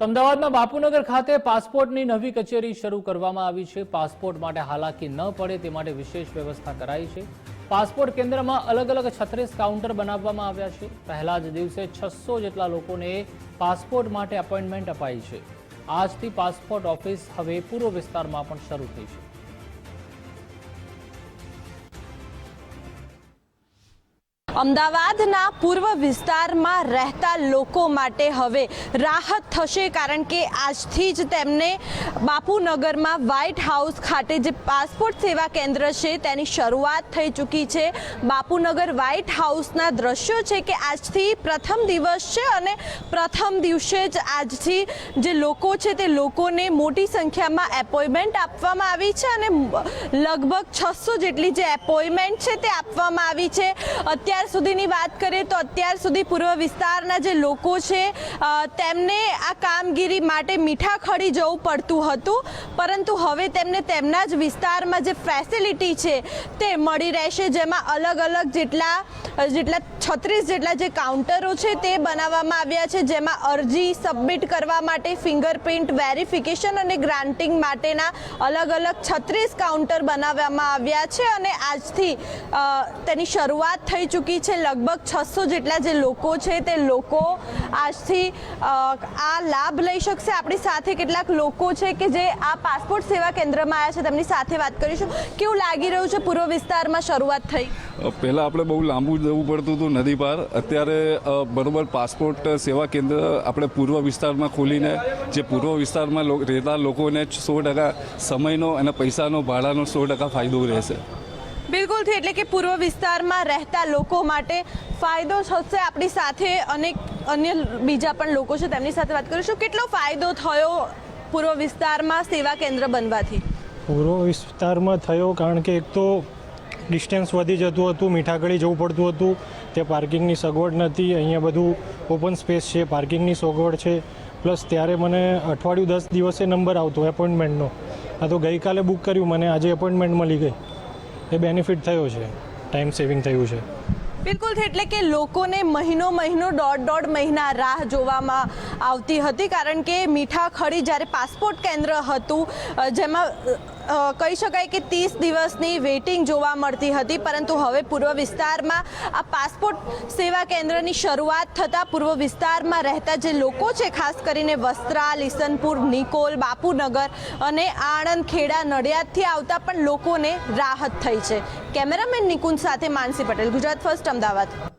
તો અમદાવાદના બાપુનગર ખાતે પાસપોર્ટની નવી કચેરી શરૂ કરવામાં આવી છે. પાસપોર્ટ માટે હાલાકી ન પડે તે માટે વિશેષ વ્યવસ્થા કરાઈ છે. પાસપોર્ટ કેન્દ્રમાં અલગ અલગ છત્રીસ કાઉન્ટર બનાવવામાં આવ્યા છે. પહેલા જ દિવસે છસો જેટલા લોકોને પાસપોર્ટ માટે અપોઇન્ટમેન્ટ અપાઈ છે. આજથી પાસપોર્ટ ઓફિસ હવે પૂર્વ વિસ્તારમાં પણ શરૂ થઈ છે. અમદાવાદના પૂર્વ વિસ્તારમાં રહેતા લોકો માટે હવે રાહત થશે કારણ કે આજથી જ તેમને બાપુનગરમાં વ્હાઇટ હાઉસ ખાતે જે પાસપોર્ટ સેવા કેન્દ્ર છે તેની શરૂઆત થઈ ચૂકી છે. બાપુનગર વ્હાઇટ હાઉસના દ્રશ્યો છે કે આજથી પ્રથમ દિવસ છે અને પ્રથમ દિવસે જ આજથી જે લોકો છે તે લોકોને મોટી સંખ્યામાં એપોઇન્ટમેન્ટ આપવામાં આવી છે અને લગભગ છસો જેટલી જે એપોઇન્ટમેન્ટ છે તે આપવામાં આવી છે. અત્યાર સુધીની વાત કરીએ તો અત્યાર સુધી પૂર્વ વિસ્તારના જે લોકો છે તેમને આ કામગીરી માટે મીઠા ખડી જવું પડતું હતું, પરંતુ હવે તેમને તેમના જ વિસ્તારમાં જે ફેસિલિટી છે તે મળી રહેશે, જેમાં અલગ અલગ જેટલા જેટલા છત્રીસ જેટલા જે કાઉન્ટરો છે તે બનાવવામાં આવ્યા છે, જેમાં અરજી સબમિટ કરવા માટે ફિંગરપ્રિન્ટ વેરિફિકેશન અને ગ્રાન્ટિંગ માટેના અલગ અલગ છત્રીસ કાઉન્ટર બનાવવામાં આવ્યા છે, અને આજથી તેની શરૂઆત થઈ ચૂકી છે લગભગ છસો જેટલા જે લોકો છે તે લોકો આજથી આ લાભ લઈ શકશે. આપણી સાથે કેટલાક લોકો છે કે જે આ પાસપોર્ટ સેવા કેન્દ્રમાં આવ્યા છે, તેમની સાથે વાત કરીશું. કેવું લાગી રહ્યું છે પૂર્વ વિસ્તારમાં શરૂઆત થઈ? પહેલાં આપણે બહુ લાંબુ જવું પડતું હતું નદી પાર. અત્યારે બરોબર પાસપોર્ટ સેવા કેન્દ્ર આપણે પૂર્વ વિસ્તારમાં ખોલીને, જે પૂર્વ વિસ્તારમાં રહેતા લોકોને સો ટકા સમયનો અને પૈસાનો, ભાડાનો સો ટકા ફાયદો રહેશે. બિલકુલથી, એટલે કે પૂર્વ વિસ્તારમાં રહેતા લોકો માટે ફાયદો થશે આપણી સાથે અનેક અન્ય બીજા પણ લોકો છે, તેમની સાથે વાત કરીશું. કેટલો ફાયદો થયો પૂર્વ વિસ્તારમાં સેવા કેન્દ્ર બનવાથી? પૂર્વ વિસ્તારમાં થયો કારણ કે એક તો ડિસ્ટન્સ વધી જતું હતું, મીઠાગળી જવું પડતું હતું ત્યાં પાર્કિંગની સગવડ નથી, અહીંયા બધું ઓપન સ્પેસ છે, પાર્કિંગની સગવડ છે. પ્લસ ત્યારે મને અઠવાડિયું દસ દિવસે નંબર આવતો એપોઇન્ટમેન્ટનો આ તો ગઈકાલે બુક કર્યું, મને આજે એપોઇન્ટમેન્ટ મળી ગઈ. એ બેનિફિટ થયો છે. ટાઈમ સેવિંગ થયું છે. બિલકુલ એટલે કે લોકોને મહિનો મહિનો, દોઢ દોઢ મહિના રાહ જોવામાં આવતી હતી. કારણ કે મીઠા ખડી જ્યારે પાસપોર્ટ કેન્દ્ર હતું જેમાં કહી શકાય કે ત્રીસ દિવસની વેઇટિંગ જોવા મળતી હતી, પરંતુ હવે પૂર્વ વિસ્તારમાં આ પાસપોર્ટ સેવા કેન્દ્રની શરૂઆત થતાં પૂર્વ વિસ્તારમાં રહેતા જે લોકો છે, ખાસ કરીને વસ્ત્રાલ ઈસનપુર નિકોલ, બાપુનગર અને આણંદ ખેડા નડિયાદથી આવતા પણ લોકોને રાહત થઈ છે. કેમેરામેન નિકુંજ સાથે માનસી પટેલ, ગુજરાત ફર્સ્ટ, અમદાવાદ.